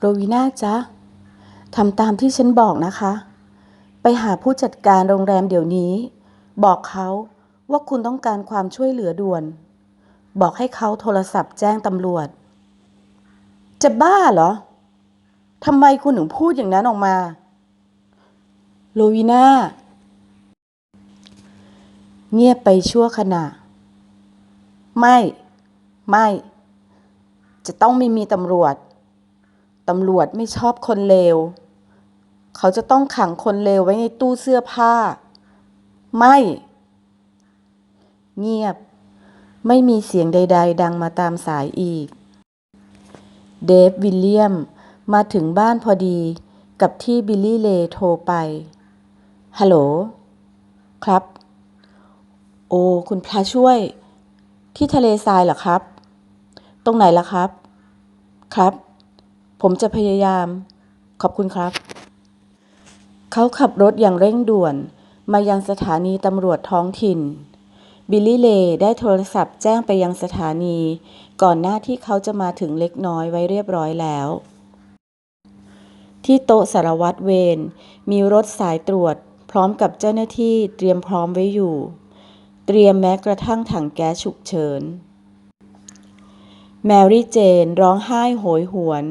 โรวีน่าจ๊ะทำตามที่ฉันบอกนะคะ ไปหาผู้จัดการโรงแรมเดี๋ยวนี้ บอกเขาว่าคุณต้องการความช่วยเหลือด่วน บอกให้เขาโทรศัพท์แจ้งตำรวจ จะบ้าเหรอทำไมคุณถึงพูดอย่างนั้นออกมาโรวีน่า เงียบไปชั่วขณะ ไม่ ไม่ จะต้องไม่มีตำรวจ ตำรวจไม่ชอบคนเลว เขาจะต้องขังคนเลวไว้ในตู้เสื้อผ้า ไม่ เงียบ ไม่มีเสียงใด ๆ ดังมาตามสายอีก เดฟวิลเลียมมาถึงบ้านพอดีกับที่บิลลี่เลโทรไป ฮัลโหล ครับ โอ้ คุณพระช่วย ที่ทะเลทรายเหรอครับ ตรงไหนล่ะครับ ครับ ผมจะพยายาม ขอบคุณครับ เขาขับรถอย่างเร่งด่วน มายังสถานีตำรวจท้องถิ่น บิลลี่เลได้โทรศัพท์แจ้งไปยังสถานี ก่อนหน้าที่เขาจะมาถึงเล็กน้อยไว้เรียบร้อยแล้ว ที่โต๊ะสารวัตรเวรมีรถสายตรวจ พร้อมกับเจ้าหน้าที่เตรียมพร้อมไว้อยู่ เตรียมแม้กระทั่งถังแก๊สฉุกเฉินแมรี่เจนร้องไห้โหยหวน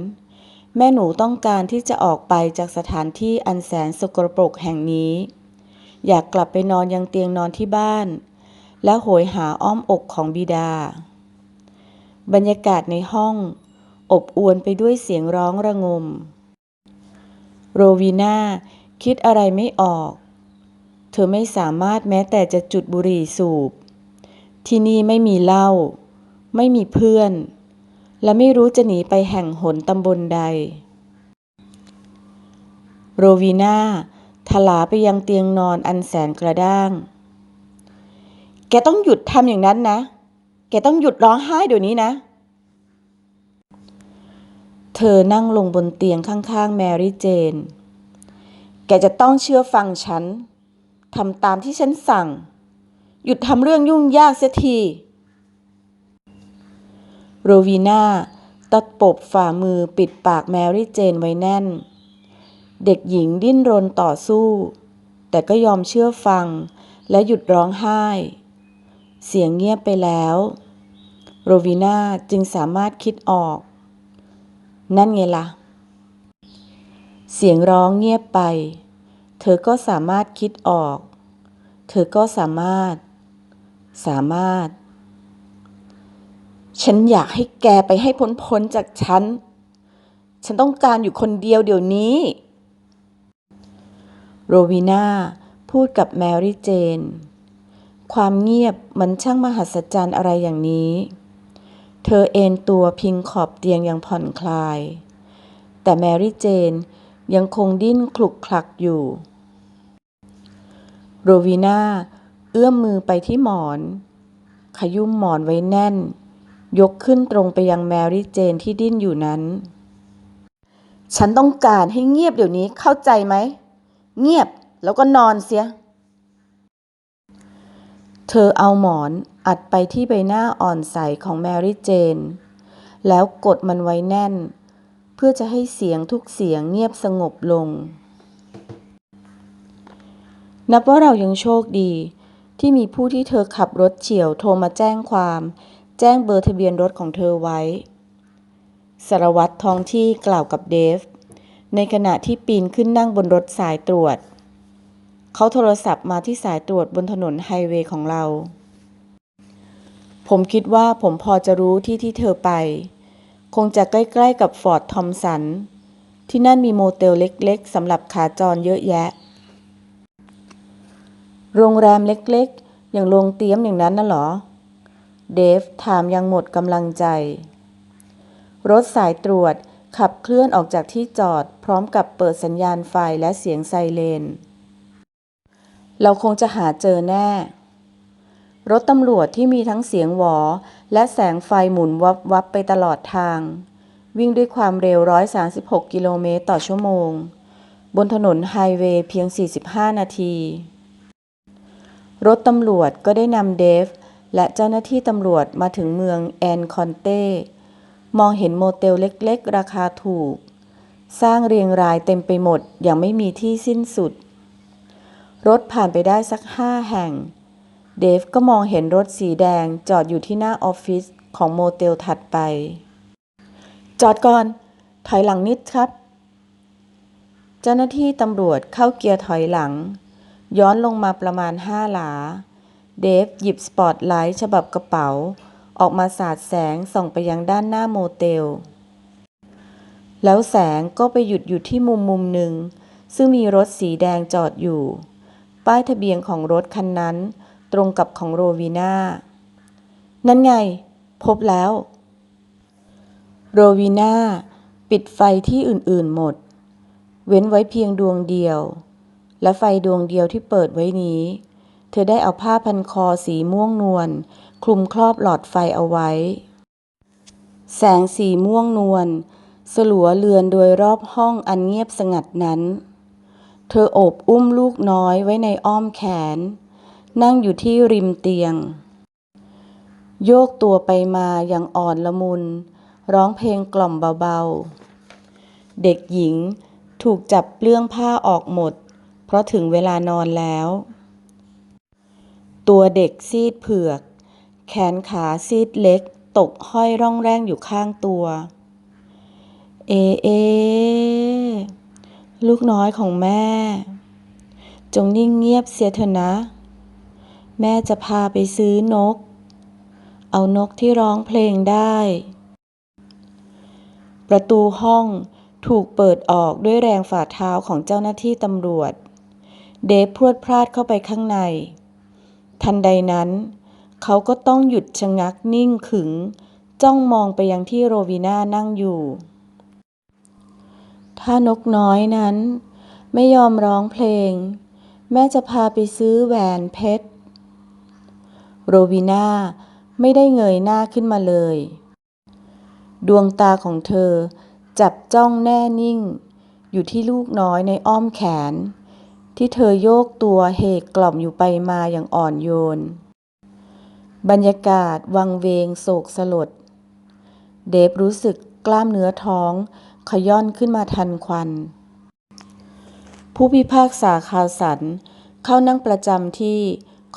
แม่หนูต้องการที่จะออกไปจากสถานที่อันแสนสกปรกแห่งนี้ อยากกลับไปนอนยังเตียงนอนที่บ้าน และโหยหาอ้อมอกของบิดา บรรยากาศในห้อง อบอวลไปด้วยเสียงร้องระงม โรวีนาคิดอะไรไม่ออก เธอไม่สามารถแม้แต่จะจุดบุหรี่สูบ ที่นี่ไม่มีเหล้าไม่มีเพื่อน และไม่รู้จะหนีไปแห่งหนตำบลใด โรวีนาทลาไปยังเตียงนอนอันแสนกระด้าง แกต้องหยุดทำอย่างนั้นนะ แกต้องหยุดร้องไห้เดี๋ยวนี้นะ เธอนั่งลงบนเตียงข้างๆ แมรี่เจน แกจะต้องเชื่อฟังฉันทำตามที่ฉันสั่ง หยุดทำเรื่องยุ่งยากเสียที โรวีนาตัดปบฝ่ามือปิดปากแมรี่เจนไว้แน่น เด็กหญิงดิ้นรนต่อสู้ แต่ก็ยอมเชื่อฟัง และหยุดร้องไห้ เสียงเงียบไปแล้ว โรวีนาจึงสามารถคิดออก นั่นไงล่ะ เสียงร้องเงียบไป เธอก็สามารถคิดออก เธอก็สามารถ สามารถ ฉันอยากให้แกไปให้พ้นๆจากฉัน ฉันต้องการอยู่คนเดียวเดี๋ยวนี้ โรวีน่าพูดกับแมรี่เจน ความเงียบมันช่างมหัศจรรย์อะไรอย่างนี้ เธอเอนตัวพิงขอบเตียงอย่างผ่อนคลาย แต่แมรี่เจนยังคงดิ้นคลุกคลักอยู่ โรวีน่าเอื้อมมือไปที่หมอน ขยุ่มหมอนไว้แน่น ยกขึ้นตรงไปยังแมรี่เจนที่ดิ้นอยู่นั้น ฉันต้องการให้เงียบเดี๋ยวนี้เข้าใจไหม เงียบแล้วก็นอนเสีย เธอเอาหมอนอัดไปที่ใบหน้าอ่อนใสของแมรี่เจน แล้วกดมันไว้แน่น เพื่อจะให้เสียงทุกเสียงเงียบสงบลง นับว่าเรายังโชคดีที่มีผู้ที่เธอขับรถเฉียวโทรมาแจ้งความ แจ้งเบอร์ทะเบียนรถของเธอไว้ สารวัตรท้องที่กล่าวกับเดฟ ในขณะที่ปีนขึ้นนั่งบนรถสายตรวจ เขาโทรศัพท์มาที่สายตรวจบนถนนไฮเวย์ของเรา ผมคิดว่าผมพอจะรู้ที่ที่เธอไป คงจะใกล้ๆกับฟอร์ดทอมสัน ที่นั่นมีโมเตลเล็กๆสำหรับขาจรเยอะแยะ โรงแรมเล็กๆ อย่างโรงเตี้ยมอย่างนั้นน่ะเหรอ เดฟถามยังหมดกำลังใจ รถสายตรวจขับเคลื่อนออกจากที่จอดพร้อมกับเปิดสัญญาณไฟและเสียงไซเรน เราคงจะหาเจอแน่ รถตำรวจที่มีทั้งเสียงหวอ และแสงไฟหมุนวับวับไปตลอดทาง วิ่งด้วยความเร็ว 136 กิโลเมตรต่อชั่วโมง บนถนนไฮเวย์เพียง 45 นาที รถตำรวจก็ได้นำเดฟ และเจ้าหน้าที่ตำรวจมาถึงเมืองแอนคอนเต้ มองเห็นโมเตลเล็กๆ ราคาถูก สร้างเรียงรายเต็มไปหมดอย่างไม่มีที่สิ้นสุด รถผ่านไปได้สักห้าแห่ง เดฟก็มองเห็นรถสีแดงจอดอยู่ที่หน้าออฟฟิศของโมเตลถัดไป จอดก่อน ถอยหลังนิดครับ เจ้าหน้าที่ตำรวจเข้าเกียร์ถอยหลัง ย้อนลงมาประมาณห้าหลา เดฟหยิบสปอตไลท์ฉบับกระเป๋า ออกมาสาดแสงส่องไปยังด้านหน้าโมเตล แล้วแสงก็ไปหยุดอยู่ที่มุมมุมหนึ่ง ซึ่งมีรถสีแดงจอดอยู่ ป้ายทะเบียนของรถคันนั้น ตรงกับของโรวีนานั่นไง พบแล้ว โรวีนาปิดไฟที่อื่นๆหมด เว้นไว้เพียงดวงเดียว และไฟดวงเดียวที่เปิดไว้นี้ ธอได้เอาผ้าพันคอสีม่วงนวลคลุมครอบหลอดไฟเอาไว้ แสงสีม่วงนวลสลัวเลือนโดยรอบห้องอันเงียบสงัดนั้น เธอโอบอุ้มลูกน้อยไว้ในอ้อมแขน นั่งอยู่ที่ริมเตียง โยกตัวไปมาอย่างอ่อนละมุน ร้องเพลงกล่อมเบาๆ เด็กหญิงถูกจับเปลื้องผ้าออกหมด เพราะถึงเวลานอนแล้ว ตัวเด็กซีดเผือก แขนขาซีดเล็ก ตกห้อยร่องแร่งอยู่ข้างตัว เอเอ ลูกน้อยของแม่ จงนิ่งเงียบเสียเถอะนะ แม่จะพาไปซื้อนก เอานกที่ร้องเพลงได้ ประตูห้องถูกเปิดออกด้วยแรงฝ่าเท้าของเจ้าหน้าที่ตำรวจ เดฟพรวดพลาดเข้าไปข้างใน ทันใดนั้น เขาก็ต้องหยุดชะงักนิ่งขึง จ้องมองไปยังที่โรวีนานั่งอยู่ ถ้านกน้อยนั้น ไม่ยอมร้องเพลง แม่จะพาไปซื้อแหวนเพชร โรวีนาไม่ได้เงยหน้าขึ้นมาเลย ดวงตาของเธอจับจ้องแน่นิ่ง อยู่ที่ลูกน้อยในอ้อมแขน ที่เธอโยกตัวเหกกล่อมอยู่ไปมาอย่างอ่อนโยน บรรยากาศวังเวงโศกสลด เดฟรู้สึกกล้ามเนื้อท้อง ขย่อนขึ้นมาทันควัน ผู้พิพากษาคาสันเข้านั่งประจำที่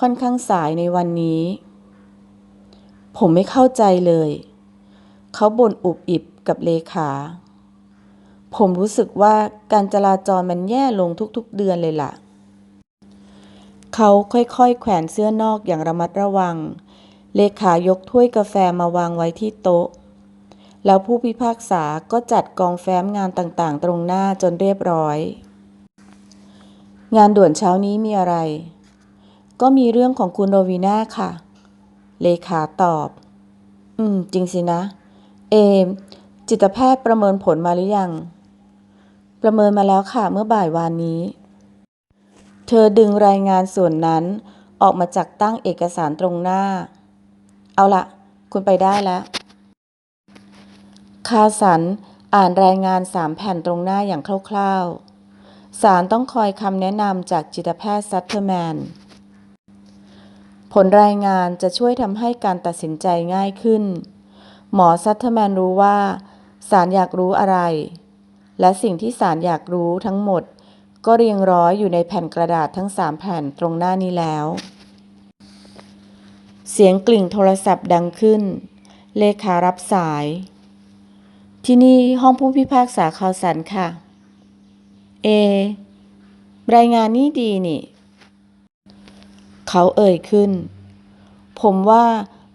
ค่อนข้างสายในวันนี้ ผมไม่เข้าใจเลย เขาบ่นอุบอิบกับเลขา ผมรู้สึกว่าการจราจรมันแย่ลงทุกๆเดือนเลยล่ะ เขาค่อยๆ แขวนเสื้อนอกอย่างระมัดระวัง เลขายกถ้วยกาแฟมาวางไว้ที่โต๊ะ แล้วผู้พิพากษาก็จัดกองแฟ้มงานต่างๆ ตรงหน้าจนเรียบร้อย งานด่วนเช้านี้มีอะไร ก็มีเรื่องของคุณโรวีนาค่ะ เลขาตอบ อืม จริงสินะ เอมจิตแพทย์ประเมินผลมาหรือยัง ประเมินมาแล้วค่ะเมื่อบ่ายวานนี้ เธอดึงรายงานส่วนนั้นออกมาจากตั้งเอกสารตรงหน้า เอาละคุณไปได้แล้ว คาสันอ่านรายงานสามแผ่นตรงหน้าอย่างคร่าวๆ สารต้องคอยคำแนะนำจากจิตแพทย์ซัตเทอร์แมน ผลรายงานจะช่วยทำให้การตัดสินใจง่ายขึ้น หมอซัตเทอร์แมนรู้ว่าสารอยากรู้อะไร และสิ่งที่สารอยากรู้ทั้งหมด ก็เรียงร้อยอยู่ในแผ่นกระดาษทั้งสามแผ่นตรงหน้านี้แล้ว เสียงกลิ่งโทรศัพท์ดังขึ้น เลขารับสาย ที่นี่ห้องผู้พิพากษาคาวสันค่ะ เอ รายงานนี่ดีนี่ เขาเอ่ยขึ้น ผมว่า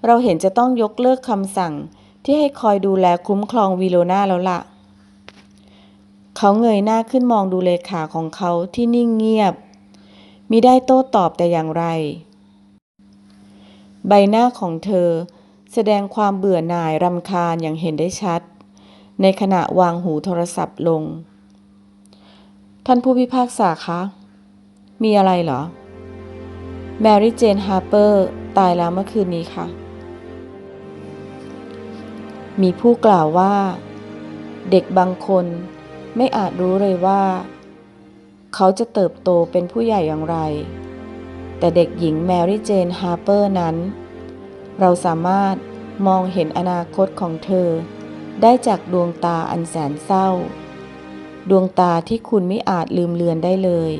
เราเห็นจะต้องยกเลิกคำสั่งที่ให้คอยดูแลคุ้มครองวีโลนาแล้วล่ะ เขาเงยหน้าขึ้นมองดูเลขาของเขาที่นิ่งเงียบมิได้โต้ตอบแต่อย่างไร ใบหน้าของเธอแสดงความเบื่อหน่ายรำคาญอย่างเห็นได้ชัด ในขณะวางหูโทรศัพท์ลง ท่านผู้พิพากษาคะ มีอะไรเหรอ แมรี่เจนฮาร์เปอร์ตายแล้วเมื่อคืนนี้ค่ะ มีผู้กล่าวว่า เด็กบางคน ไม่อาจรู้เลยว่า เขาจะเติบโตเป็นผู้ใหญ่อย่างไร แต่เด็กหญิงแมรี่เจนฮาร์เปอร์นั้น เราสามารถมองเห็นอนาคตของเธอ ได้จากดวงตาอันแสนเศร้า ดวงตาที่คุณไม่อาจลืมเลือนได้เลย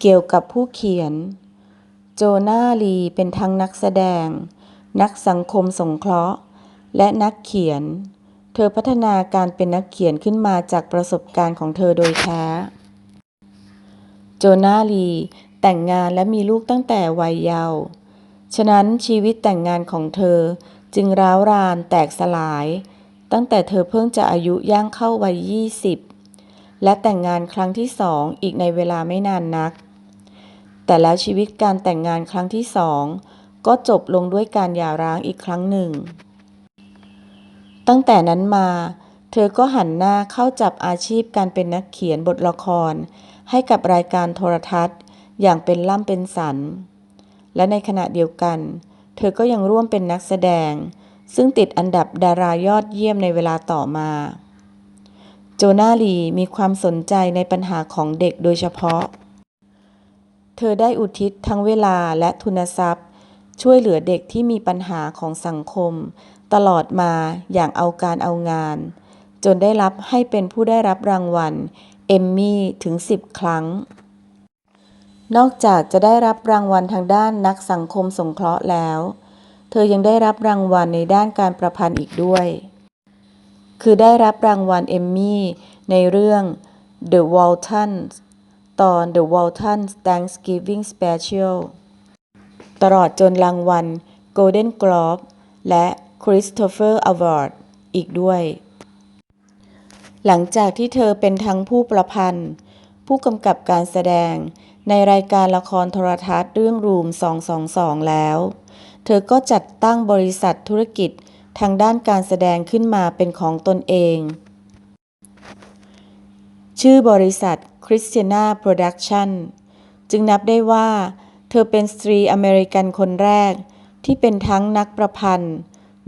เกี่ยวกับผู้เขียน โจนาลีเป็นทั้งนักแสดง นักสังคมสงเคราะห์ และนักเขียน ธอพัฒนาการเป็นนักเขียนขึ้นมาจากประสบการณ์ของเธอโดยแท้ โจนาลี แต่งงานและมีลูกตั้งแต่วัยเยาว์ ฉะนั้นชีวิตแต่งงานของเธอจึงร้าวรานแตกสลาย ตั้งแต่เธอเพิ่งจะอายุย่างเข้าวัยยี่สิบและแต่งงานครั้งที่สองอีกในเวลาไม่นานนัก แต่แล้วชีวิตการแต่งงานครั้งที่สองก็จบลงด้วยการหย่าร้างอีกครั้งหนึ่ง ตั้งแต่นั้นมา เธอก็หันหน้าเข้าจับอาชีพการเป็นนักเขียนบทละคร ให้กับรายการโทรทัศน์ อย่างเป็นล่ำเป็นสัน และในขณะเดียวกัน เธอก็ยังร่วมเป็นนักแสดง ซึ่งติดอันดับดารายอดเยี่ยมในเวลาต่อมา โจนาลีมีความสนใจในปัญหาของเด็กโดยเฉพาะ เธอได้อุทิศทั้งเวลาและทุนทรัพย์ ช่วยเหลือเด็กที่มีปัญหาของสังคม ตลอดมาอย่างเอาการเอางาน จนได้รับให้เป็นผู้ได้รับรางวัลเอมมี่ถึง 10 ครั้ง นอกจากจะได้รับรางวัลทางด้านนักสังคมสงเคราะห์แล้ว เธอยังได้รับรางวัลในด้านการประพันธ์อีกด้วย คือได้รับรางวัลเอมมี่ในเรื่อง The Waltons ตอน The Waltons Thanksgiving Special ตลอดจนรางวัล Golden Globe และ Christopher Award อีกด้วย หลังจากที่เธอเป็นทั้งผู้ประพันธ์ ผู้กำกับการแสดงในรายการละครโทรทัศน์เรื่องรูม 222 แล้ว เธอก็จัดตั้งบริษัทธุรกิจทางด้านการแสดงขึ้นมาเป็นของตนเอง ชื่อบริษัท Christiana Production จึงนับได้ว่า เธอเป็นสตรีอเมริกันคนแรกที่เป็นทั้งนักประพันธ์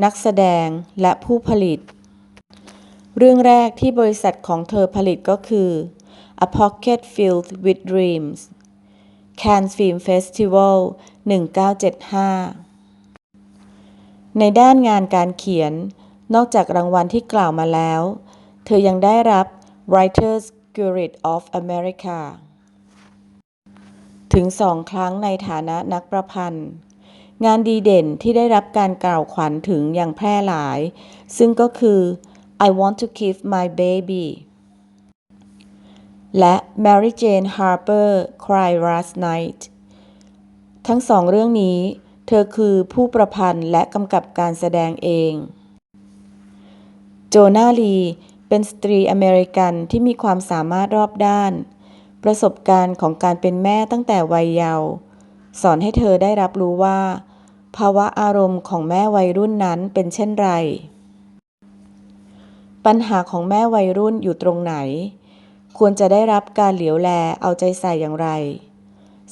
นักแสดงและผู้ผลิต เรื่องแรกที่บริษัทของเธอผลิตก็คือ A Pocket Filled with Dreams Cannes Film Festival 1975 ในด้านงานการเขียน นอกจากรางวัลที่กล่าวมาแล้ว เธอยังได้รับ Writers Guild of America ถึงสองครั้งในฐานะนักประพันธ์ งานดีเด่นที่ได้รับการกล่าวขวัญถึงอย่างแพร่หลาย ซึ่งก็คือ I Want to Kiss My Baby และ Mary Jane Harper Cry Last Night ทั้งสองเรื่องนี้ เธอคือผู้ประพันธ์และกำกับการแสดงเอง โจนาลีเป็นสตรีอเมริกันที่มีความสามารถรอบด้าน ประสบการณ์ของการเป็นแม่ตั้งแต่วัยเยาว์สอนให้เธอได้รับรู้ว่า ภาวะอารมณ์ของแม่วัยรุ่นนั้นเป็นเช่นไร ปัญหาของแม่วัยรุ่นอยู่ตรงไหน ควรจะได้รับการเหลียวแลเอาใจใส่อย่างไร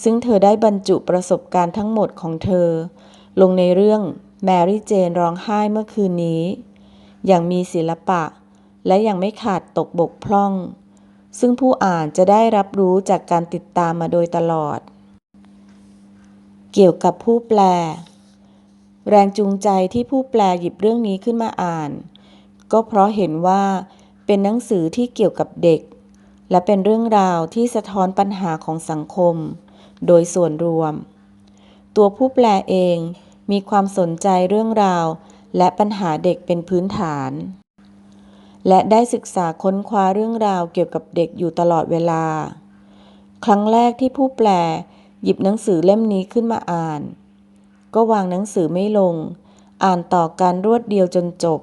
ซึ่งเธอได้บรรจุประสบการณ์ทั้งหมดของเธอ ลงในเรื่องแมรี่เจนร้องไห้เมื่อคืนนี้ อย่างมีศิลปะ และยังไม่ขาดตกบกพร่อง ซึ่งผู้อ่านจะได้รับรู้จากการติดตามมาโดยตลอด เกี่ยวกับผู้แปล แรงจูงใจที่ผู้แปลหยิบเรื่องนี้ขึ้นมาอ่าน ก็เพราะเห็นว่าเป็นหนังสือที่เกี่ยวกับเด็ก และเป็นเรื่องราวที่สะท้อนปัญหาของสังคม โดยส่วนรวม ตัวผู้แปลเองมีความสนใจเรื่องราว และปัญหาเด็กเป็นพื้นฐาน และได้ศึกษาค้นคว้าเรื่องราวเกี่ยวกับเด็กอยู่ตลอดเวลา ครั้งแรกที่ผู้แปลหยิบหนังสือเล่มนี้ขึ้นมาอ่าน ก็วางหนังสือไม่ลง อ่านต่อการรวดเดียวจนจบ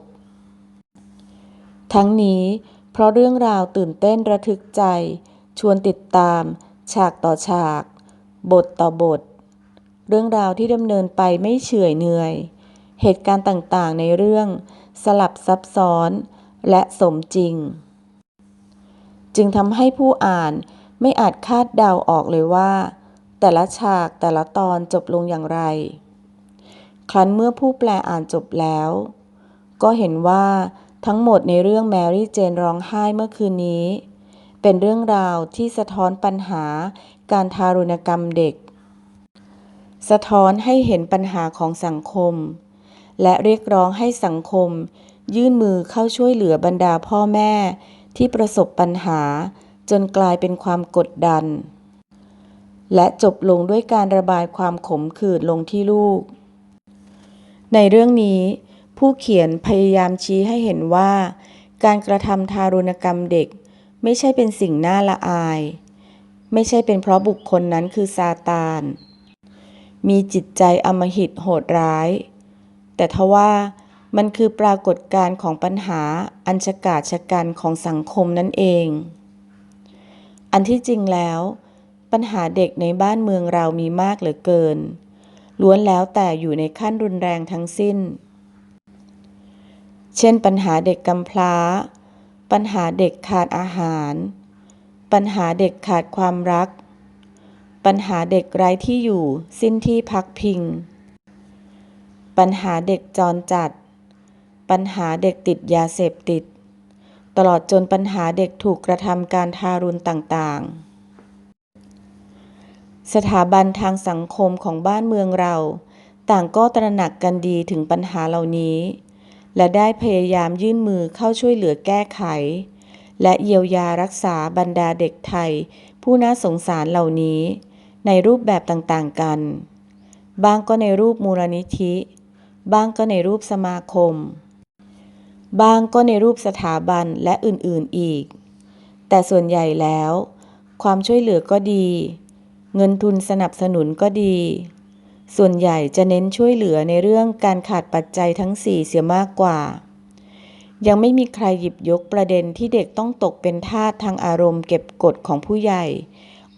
ทั้งนี้เพราะเรื่องราวตื่นเต้นระทึกใจ ชวนติดตาม ฉากต่อฉาก บทต่อบท เรื่องราวที่ดำเนินไปไม่เฉื่อยเหนื่อย เหตุการณ์ต่างๆในเรื่องสลับซับซ้อน และสมจริง จึงทำให้ผู้อ่านไม่อาจคาดเดาออกเลยว่า แต่ละฉากแต่ละตอนจบลงอย่างไร ครั้นเมื่อผู้แปลอ่านจบแล้ว ก็เห็นว่าทั้งหมดในเรื่องแมรี่เจนร้องไห้เมื่อคืนนี้ เป็นเรื่องราวที่สะท้อนปัญหาการทารุณกรรมเด็ก สะท้อนให้เห็นปัญหาของสังคม และเรียกร้องให้สังคม ยื่นมือเข้าช่วยเหลือบรรดาพ่อแม่ที่ประสบปัญหาจนกลายเป็นความกดดัน และจบลงด้วยการระบายความขมขื่นลงที่ลูก ในเรื่องนี้ ผู้เขียนพยายามชี้ให้เห็นว่า การกระทำทารุณกรรมเด็ก ไม่ใช่เป็นสิ่งน่าละอาย ไม่ใช่เป็นเพราะบุคคลนั้นคือซาตาน มีจิตใจอมหิตโหดร้าย แต่ทว่ามันคือปรากฏการณ์ของปัญหาอันชกาชกันของสังคมนั่นเอง อันที่จริงแล้ว ปัญหาเด็กในบ้านเมืองเรามีมากเหลือเกิน ล้วนแล้วแต่อยู่ในขั้นรุนแรงทั้งสิ้น เช่นปัญหาเด็กกำพร้า ปัญหาเด็กขาดอาหาร ปัญหาเด็กขาดความรัก ปัญหาเด็กไร้ที่อยู่ สิ้นที่พักพิง ปัญหาเด็กจรจัด ปัญหาเด็กติดยาเสพติด ตลอดจนปัญหาเด็กถูกกระทำการทารุณต่างๆ สถาบันทางสังคมของบ้านเมืองเรา ต่างก็ตระหนักกันดีถึงปัญหาเหล่านี้ และได้พยายามยื่นมือเข้าช่วยเหลือแก้ไข และเยียวยารักษาบรรดาเด็กไทย ผู้น่าสงสารเหล่านี้ ในรูปแบบต่างๆกันบางก็ในรูปมูลนิธิ บ้างก็ในรูปสมาคมบางก็ในรูปสถาบันและอื่นๆอีก แต่ส่วนใหญ่แล้ว ความช่วยเหลือก็ดี เงินทุนสนับสนุนก็ดี ส่วนใหญ่จะเน้นช่วยเหลือในเรื่องการขาดปัจจัยทั้งสี่เสียมากกว่า ยังไม่มีใครหยิบยกประเด็นที่เด็กต้องตกเป็นทาสทางอารมณ์เก็บกดของผู้ใหญ่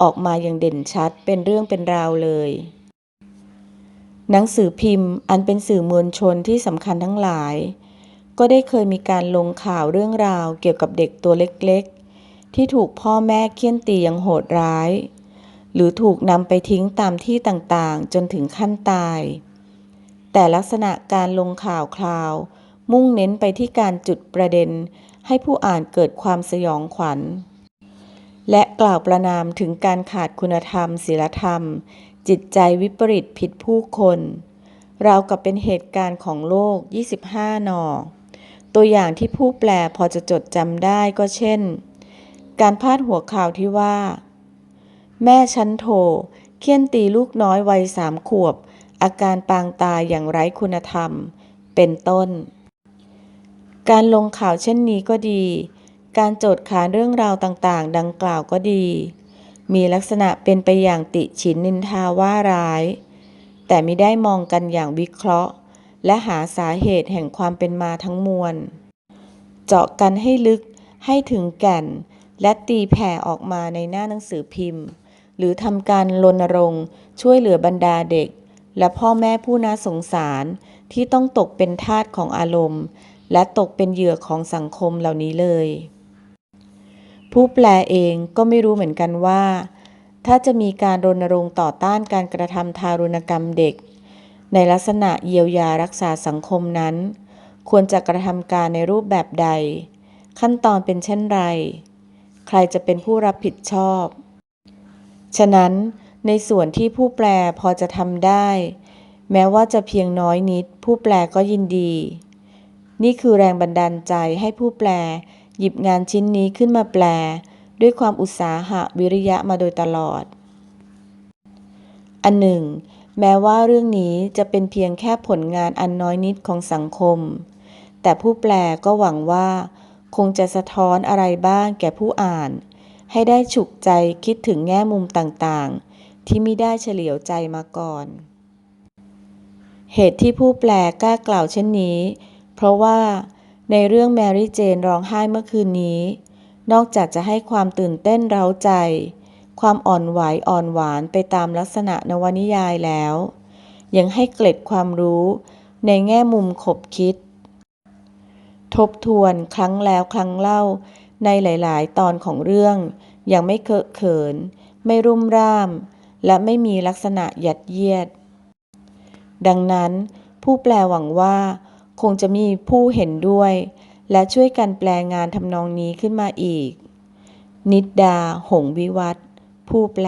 ออกมาอย่างเด่นชัดเป็นเรื่องเป็นราวเลย หนังสือพิมพ์อันเป็นสื่อมวลชนที่สำคัญทั้งหลาย ก็ได้เคยมีการลงข่าวเรื่องราวเกี่ยวกับเด็กตัวเล็กๆ ที่ถูกพ่อแม่เคี่ยนตีอย่างโหดร้าย หรือถูกนำไปทิ้งตามที่ต่างๆ จนถึงขั้นตาย แต่ลักษณะการลงข่าวคราว มุ่งเน้นไปที่การจุดประเด็น ให้ผู้อ่านเกิดความสยองขวัญ และกล่าวประนามถึงการขาดคุณธรรมศีลธรรม จิตใจวิปริตผิดผู้คนราวกับเป็นเหตุการณ์ของโลก 25นอ ตัวอย่างที่ผู้แปลพอจะจดจำได้ก็เช่น การพาดหัวข่าวที่ว่า แม่ชั้นโท เคี่ยนตีลูกน้อยวัยสามขวบ อาการปางตายอย่างไร้คุณธรรม เป็นต้น การลงข่าวเช่นนี้ก็ดี การโจทย์ขานเรื่องราวต่างๆ ดังกล่าวก็ดี มีลักษณะเป็นไปอย่างติฉินนินทาว่าร้าย แต่ไม่ได้มองกันอย่างวิเคราะห์ และหาสาเหตุแห่งความเป็นมาทั้งมวล เจาะกันให้ลึกให้ถึงแก่นและตีแผ่ออกมาในหน้าหนังสือพิมพ์ หรือทำการรณรงค์ ช่วยเหลือบรรดาเด็ก และพ่อแม่ผู้น่าสงสารที่ต้องตกเป็นทาสของอารมณ์ และตกเป็นเหยื่อของสังคมเหล่านี้เลย ผู้แปลเองก็ไม่รู้เหมือนกันว่า ถ้าจะมีการรณรงค์ต่อต้านการกระทำทารุณกรรมเด็ก ในลักษณะเยียวยารักษาสังคมนั้น ควรจะกระทำการในรูปแบบใด ขั้นตอนเป็นเช่นไร ใครจะเป็นผู้รับผิดชอบ ฉะนั้นในส่วนที่ผู้แปลพอจะทำได้ แม้ว่าจะเพียงน้อยนิด ผู้แปลก็ยินดี นี่คือแรงบันดาลใจให้ผู้แปล หยิบงานชิ้นนี้ขึ้นมาแปล ด้วยความอุตสาหะวิริยะมาโดยตลอด อันหนึ่ง แม้ว่าเรื่องนี้จะเป็นเพียงแค่ผลงานอันน้อยนิดของสังคม แต่ผู้แปลก็หวังว่า คงจะสะท้อนอะไรบ้างแก่ผู้อ่าน ให้ได้ฉุกใจคิดถึงแง่มุมต่างๆ ที่ไม่ได้เฉลียวใจมาก่อน เหตุที่ผู้แปลกล้ากล่าวเช่นนี้ เพราะว่าในเรื่องแมรี่เจนร้องไห้เมื่อคืนนี้ นอกจากจะให้ความตื่นเต้นเร้าใจ ความอ่อนไหวอ่อนหวานไปตามลักษณะนวนิยายแล้ว ยังให้เกล็ดความรู้ในแง่มุมขบคิด ทบทวนครั้งแล้วครั้งเล่า ในหลาย ๆ ตอนของเรื่อง ยังไม่เคอะเขิน ไม่รุ่มร่าม และไม่มีลักษณะยัดเยียด ดังนั้น ผู้แปลหวังว่า คงจะมีผู้เห็นด้วย และช่วยกันแปลงานทำนองนี้ขึ้นมาอีก นิดดา หงวิวัฒผู้แปล